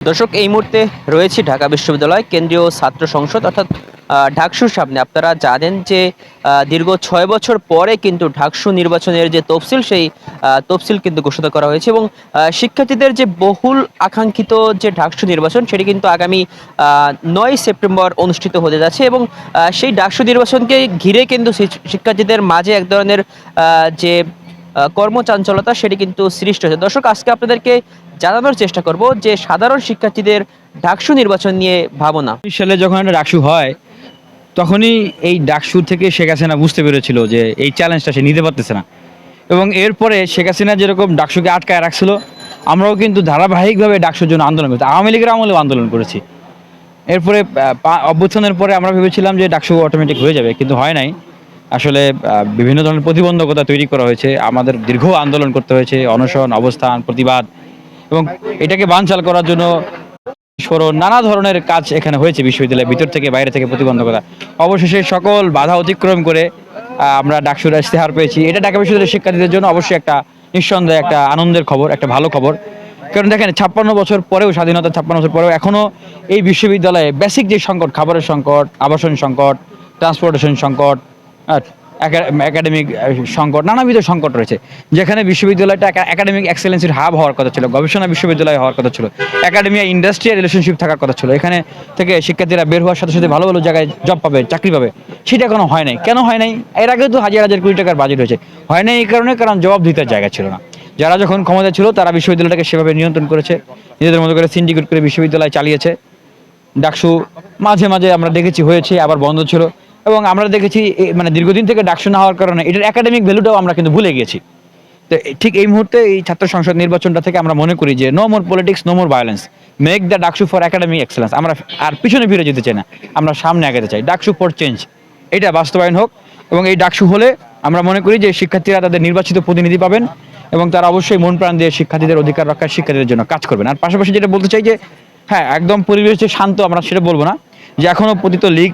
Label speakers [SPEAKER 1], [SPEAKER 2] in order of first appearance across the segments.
[SPEAKER 1] দর্শক এই মুহূর্তে রয়েছে ঢাকা বিশ্ববিদ্যালয় কেন্দ্রীয় ছাত্র সংসদ অর্থাৎ আহ, ডাকসুর সামনে। আপনারা জানেন যে দীর্ঘ ছয় বছর পরে কিন্তু ঢাকসু নির্বাচনের যে তফসিল সেই তফসিল কিন্তু ঘোষণা করা হয়েছে এবং শিক্ষার্থীদের যে বহুল আকাঙ্ক্ষিত যে ঢাকসু নির্বাচন সেটি কিন্তু আগামী নয় সেপ্টেম্বর অনুষ্ঠিত হতে যাচ্ছে এবং সেই ডাকসু নির্বাচনকে ঘিরে কিন্তু শিক্ষার্থীদের মাঝে এক ধরনের যে কর্মচাঞ্চলতা সেটি কিন্তু সৃষ্টি হয়েছে। দর্শক, আজকে আপনাদেরকে জানানোর চেষ্টা করব যে সাধারণ শিক্ষার্থীদের ডাকসু নির্বাচন নিয়ে ভাবনা।
[SPEAKER 2] সালে যখন একটা ডাকসু হয়, তখনই এই ডাকসু থেকে শেখ হাসিনা বুঝতে পেরেছিল যে এই চ্যালেঞ্জটা সে নিতে পারতেছে না। এবং এরপরে শেখ হাসিনা যেরকম ডাকসুকে আটকায় রাখছিল, আমরাও কিন্তু ধারাবাহিকভাবে ডাকসুর জন্য আন্দোলন করছি। আওয়ামী লীগের আমলেও আন্দোলন করেছি। এরপরে অভ্যুত্থানের পরে আমরা ভেবেছিলাম যে ডাকসু অটোমেটিক হয়ে যাবে, কিন্তু হয় নাই। আসলে বিভিন্ন ধরনের প্রতিবন্ধকতা তৈরি করা হয়েছে, আমাদের দীর্ঘ আন্দোলন করতে হয়েছে, অনশন, অবস্থান, প্রতিবাদ, এবং এটাকে বানচাল করার জন্য নানা ধরনের কাজ এখানে হয়েছে বিশ্ববিদ্যালয়ের ভিতর থেকে বাইরে থেকে প্রতিবন্ধকতা। অবশেষে সকল বাধা অতিক্রম করে আমরা ডাকসুর ইস্তেহার পেয়েছি। এটা ঢাকা বিশ্ববিদ্যালয়ের শিক্ষার্থীদের জন্য অবশ্যই একটা নিঃসন্দেহে একটা আনন্দের খবর, একটা ভালো খবর। কারণ দেখেন, ছাপ্পান্ন বছর পরেও, স্বাধীনতা ছাপ্পান্ন বছর পরেও এখনও এই বিশ্ববিদ্যালয়ে বেসিক যে সংকট, খাবারের সংকট, আবাসন সংকট ট্রান্সপোর্টেশন সংকট একাডেমিক সংকট, নানাবিধ সংকট রয়েছে। যেখানে বিশ্ববিদ্যালয়টা একাডেমিক এক্সেলেন্সির হাব হওয়ার কথা ছিল, গবেষণা বিশ্ববিদ্যালয় হওয়ার কথা ছিল একাডেমিয়া ইন্ডাস্ট্রিয়াল রিলেশনশিপ থাকার কথা ছিল। এখানে থেকে শিক্ষার্থীরা বের হওয়ার সাথে সাথে ভালো ভালো জায়গায় জব পাবে, চাকরি পাবে। সেটা এখনও হয় নাই। কেন হয় নাই? এর আগেও তো হাজার হাজার কোটি টাকার বাজেট হয়েছে। হয় নাই এই কারণে, কারণ জবাব দিতে জায়গা ছিল না। যারা যখন ক্ষমতা ছিল, তারা বিশ্ববিদ্যালয়টাকে সেভাবে নিয়ন্ত্রণ করেছে। নিজেদের মতো করে সিন্ডিকেট করে বিশ্ববিদ্যালয় চালিয়েছে। ডাকসু, মাঝে মাঝে আমরা দেখেছি হয়েছে, আবার বন্ধ ছিল। এবং আমরা দেখেছি মানে দীর্ঘদিন থেকে ডাকসু না হওয়ার কারণে এটার একাডেমিক ভ্যালুটাও আমরা কিন্তু ভুলে গেছি। তো ঠিক এই মুহূর্তে এই ছাত্র সংসদ নির্বাচনটা থেকে আমরা মনে করি যে no more politics no more violence make the DUCSU for academic excellence আমরা আর পিছনে ফিরে যেতে চাই না। আমরা সামনে আগাতে চাই। ডাকসু ফর চেঞ্জ এটা বাস্তবায়ন হোক এবং এই ডাকসু হলে আমরা মনে করি যে শিক্ষার্থীরা তাদের নির্বাচিত প্রতিনিধি পাবেন এবং তারা অবশ্যই মন প্রাণ দিয়ে শিক্ষার্থীদের অধিকার রক্ষার শিক্ষার্থীদের জন্য কাজ করবেন। আর পাশাপাশি যেটা বলতে চাই যে হ্যাঁ একদম পরিবেশ যে শান্ত আমরা সেটা বলব না, যে এখনও পতিত লীগ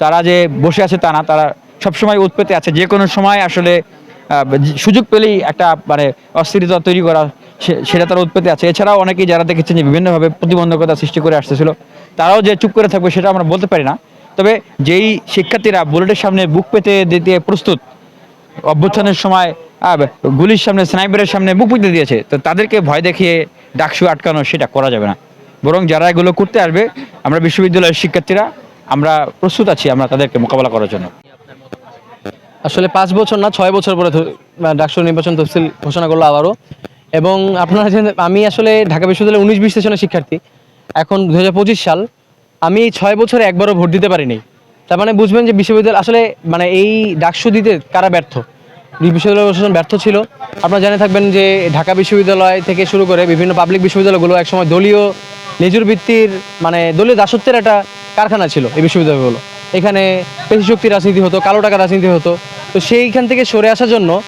[SPEAKER 2] তারা যে বসে আছে তা না, তারা সবসময় উৎপেতে আছে। যে কোনো সময় আসলে সুযোগ পেলেই একটা মানে অস্থিরতা তৈরি করা সেটা তারা উৎপেতে আছে। এছাড়াও অনেকেই যারা দেখেছেন যে বিভিন্নভাবে প্রতিবন্ধকতা সৃষ্টি করে আসতেছিল, তারাও যে চুপ করে থাকবে সেটা আমরা বলতে পারি না। তবে যেই শিক্ষার্থীরা বুলেটের সামনে বুক পেতে দিতে প্রস্তুত, অভ্যুত্থানের সময় গুলির সামনে, স্নাইপারের সামনে বুক পেতে দিয়েছে, তো তাদেরকে ভয় দেখিয়ে ডাকসু আটকানো সেটা করা যাবে না। বরং যারা এগুলো করতে আসবে, আমরা বিশ্ববিদ্যালয়ের শিক্ষার্থীরা আমরা প্রস্তুত আছি আমরা তাদেরকে মোকাবেলা করার জন্য।
[SPEAKER 3] আসলে পাঁচ বছর না, ছয় বছর পরে ডাকসু নির্বাচন তফসিল ঘোষণা করল আবারও। এবং আপনারা জানেন আমি আসলে ঢাকা বিশ্ববিদ্যালয়ের উনিশ বিশ সেশনের শিক্ষার্থী। এখন দুহাজার পঁচিশ সাল। আমি ছয় বছরে একবারও ভোট দিতে পারিনি। তার মানে বুঝবেন যে বিশ্ববিদ্যালয় আসলে মানে এই ডাকসু দিতে কারা ব্যর্থ? বিশ্ববিদ্যালয় প্রশাসন ব্যর্থ ছিল। আপনারা জেনে থাকবেন যে ঢাকা বিশ্ববিদ্যালয় থেকে শুরু করে বিভিন্ন পাবলিক বিশ্ববিদ্যালয়গুলো একসময় দলীয়, লেজুর ভিত্তির মানে দলীয় দাসত্বের একটা কারখানা ছিল, এই বিশ্ববিদ্যালয়গুলো। এখানে পেশি শক্তি রাজনীতি হতো, কালো টাকা রাজনীতি হতো। তো সেইখান থেকে সরে আসার জন্য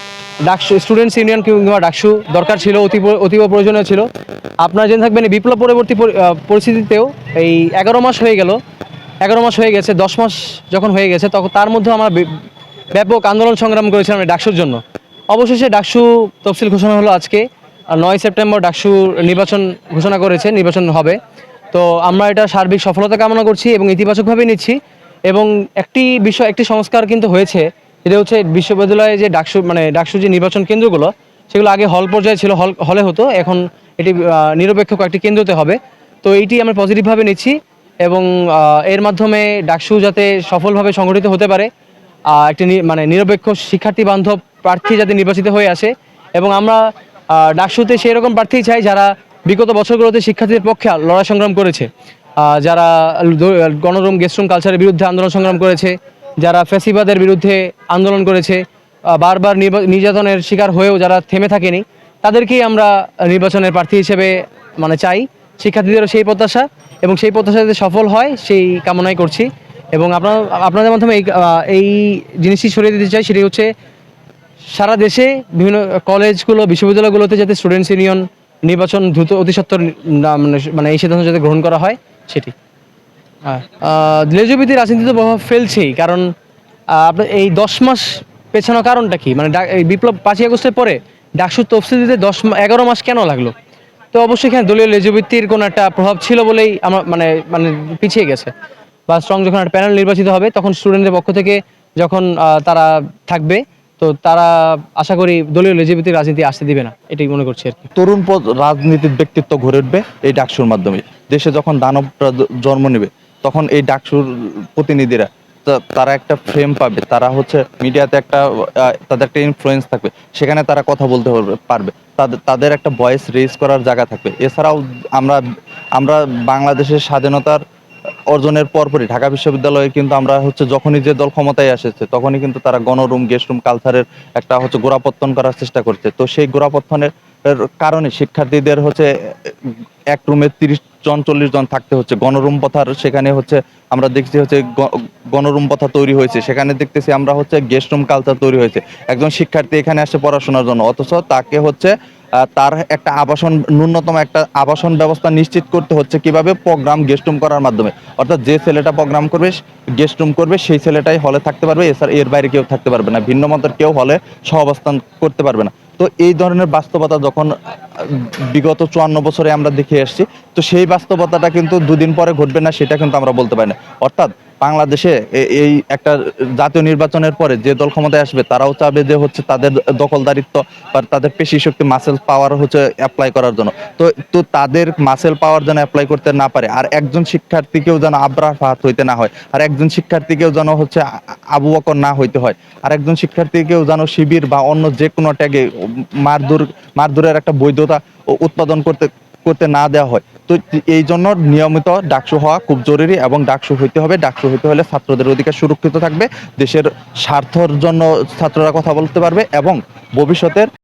[SPEAKER 3] ডাকসু স্টুডেন্টস ইউনিয়ন কিংবা ডাকসু দরকার ছিল অতি অতীব প্রয়োজনীয় ছিল। আপনারা জেনে থাকবেন বিপ্লব পরবর্তী পরি- পরিস্থিতিতেও এই এগারো মাস হয়ে গেল। এগারো মাস হয়ে গেছে, দশ মাস যখন হয়ে গেছে, তখন তার মধ্যে আমরা ব্যাপক আন্দোলন সংগ্রাম করেছিলাম ডাকসুর জন্য। অবশেষে ডাকসু তফসিল ঘোষণা হলো আজকে নয় সেপ্টেম্বর ডাকসু নির্বাচন ঘোষণা করেছে, নির্বাচন হবে। তো আমরা এটা সার্বিক সফলতা কামনা করছি এবং ইতিবাচকভাবে নিচ্ছি এবং একটি বিষয়, একটি সংস্কার কিন্তু হয়েছে। যেটা হচ্ছে বিশ্ববিদ্যালয়ে যে ডাকসু মানে ডাকসু যে নির্বাচন কেন্দ্রগুলো, সেগুলো আগে হল পর্যায়ে ছিল হল হলে হতো। এখন এটি নিরপেক্ষ কয়েকটি কেন্দ্রতে হবে। তো এইটি আমরা পজিটিভভাবে নিচ্ছি এবং এর মাধ্যমে ডাকসু যাতে সফলভাবে সংগঠিত হতে পারে একটি মানে নিরপেক্ষ শিক্ষার্থী বান্ধব প্রার্থী যাতে নির্বাচিত হয়ে আসে। এবং আমরা ডাকসুতে সেই রকম প্রার্থী চাই যারা বিগত বছরগুলোতে শিক্ষার্থীদের পক্ষে লড়াই সংগ্রাম করেছে। যারা গণরুম গেস্টরুম কালচারের বিরুদ্ধে আন্দোলন সংগ্রাম করেছে, যারা ফ্যাসিবাদের বিরুদ্ধে আন্দোলন করেছে বারবার নির্যাতনের শিকার হয়েও যারা থেমে থাকেনি, তাদেরকেই আমরা নির্বাচনের প্রার্থী হিসেবে মানে চাই। শিক্ষার্থীদেরও সেই প্রত্যাশা এবং সেই প্রত্যাশা যাতে সফল হয়, সেই কামনাই করছি। এবং আপনার, আপনাদের মাধ্যমে এই এই জিনিসটি ছড়িয়ে দিতে চাই সেটি হচ্ছে সারা দেশে বিভিন্ন কলেজগুলো, বিশ্ববিদ্যালয়গুলোতে যাতে স্টুডেন্টস ইউনিয়ন নির্বাচন দ্রুত অতি সত্বর না- মানে মানে এই সিদ্ধান্ত যাতে গ্রহণ করা হয়, সেটি। লেজবিতি রাজনীতিতে প্রভাব ফেলছেই, কারণ আপনার এই দশ মাস পেছানোর কারণটা কি? মানে বিপ্লব পাঁচই আগস্টের পরে ডাকসুর তফসিল দিতে দশ এগারো মাস কেন লাগল? তো অবশ্যই এখানে দলীয় লেজবৃত্তির কোনো একটা প্রভাব ছিল বলেই আমার মানে মানে পিছিয়ে গেছে। বা স্ট্রং যখন একটা প্যানেল নির্বাচিত হবে, তখন স্টুডেন্টদের পক্ষ থেকে যখন তারা থাকবে তো তারা আশা করি দলীয় লেজবৃত্তির রাজনীতি আসতে দিবে না, এটাই মনে করছি আর কি।
[SPEAKER 4] তরুণ রাজনীতির ব্যক্তিত্ব গড়ে উঠবে এই ডাকসুর মাধ্যমে। দেশে যখন দানবটা জন্ম নেবে, তখন এই ডাকসুর প্রতিনিধিরা তারা একটা ফ্রেম পাবে। তারা হচ্ছে মিডিয়াতে একটা তাদের একটা ইনফ্লুয়েন্স থাকবে। সেখানে তারা কথা বলতে পারবে- পারবে। তাদের তাদের একটা ভয়েস রেজ করার জায়গা থাকবে। এছাড়াও আমরা আমরা বাংলাদেশের স্বাধীনতার অর্জনের পরপরই ঢাকা বিশ্ববিদ্যালয়ে কিন্তু আমরা হচ্ছে যখনই যে দল ক্ষমতায় এসেছে তখনই কিন্তু তারা গণরুম গেস্ট রুম কালচারের একটা হচ্ছে গোড়াপত্তন করার চেষ্টা করছে। তো সেই গোড়াপত্তনের কারণে শিক্ষার্থীদের হচ্ছে এক রুমে তিরিশ জন, চল্লিশ জন থাকতে হচ্ছে। গণরুম পথার সেখানে হচ্ছে আমরা দেখছি হচ্ছে গণরুম পথা তৈরি হয়েছে। সেখানে দেখতেছি আমরা হচ্ছে গেস্ট রুম কালচার তৈরি হয়েছে। একজন শিক্ষার্থী এখানে আসে পড়াশোনার জন্য, অথচ তাকে হচ্ছে তার একটা আবাসন, ন্যূনতম একটা আবাসন ব্যবস্থা নিশ্চিত করতে হচ্ছে কীভাবে? প্রোগ্রাম গেস্ট রুম করার মাধ্যমে। অর্থাৎ যে ছেলেটা প্রোগ্রাম করবে, গেস্ট রুম করবে, সেই ছেলেটাই হলে থাকতে পারবে। এছাড়া এর বাইরে কেউ থাকতে পারবে না। ভিন্ন মতের কেউ হলে সহাবস্থান করতে পারবে না। তো এই ধরনের বাস্তবতা যখন, বিগত চুয়ান্ন বছরে আমরা দেখে এসেছি, তো সেই বাস্তবতাটা কিন্তু দুদিন পরে ঘটবে না, সেটা কিন্তু আমরা বলতে পারি না। অর্থাৎ বাংলাদেশে এই একটা জাতীয় নির্বাচনের পরে যে দল ক্ষমতায় আসবে, তারাও চাবে যে হচ্ছে তাদের দখলদারিত্ব বা তাদের পেশি শক্তি মাসেল পাওয়ার হচ্ছে অ্যাপ্লাই করার জন্য। তো তো তাদের মাসেল পাওয়ার যেন অ্যাপ্লাই করতে না পারে, আর একজন শিক্ষার্থীকেও যেন আব্রাহ ফাহাত হইতে না হয়, আর একজন শিক্ষার্থীকেও যেন হচ্ছে আবু বকর না হইতে হয়, আর একজন শিক্ষার্থীকেও যেন শিবির বা অন্য যে কোনো ট্যাগে মারধর, মারধরের একটা বৈধতা উৎপাদন করতে করতে না দেওয়া হয়। তো এই জন্য নিয়মিত ডাকসু হওয়া খুব জরুরি এবং ডাকসু হইতে হবে। ডাকসু হইতে হলে ছাত্রদের অধিকার সুরক্ষিত থাকবে। দেশের স্বার্থর জন্য ছাত্ররা কথা বলতে পারবে এবং ভবিষ্যতের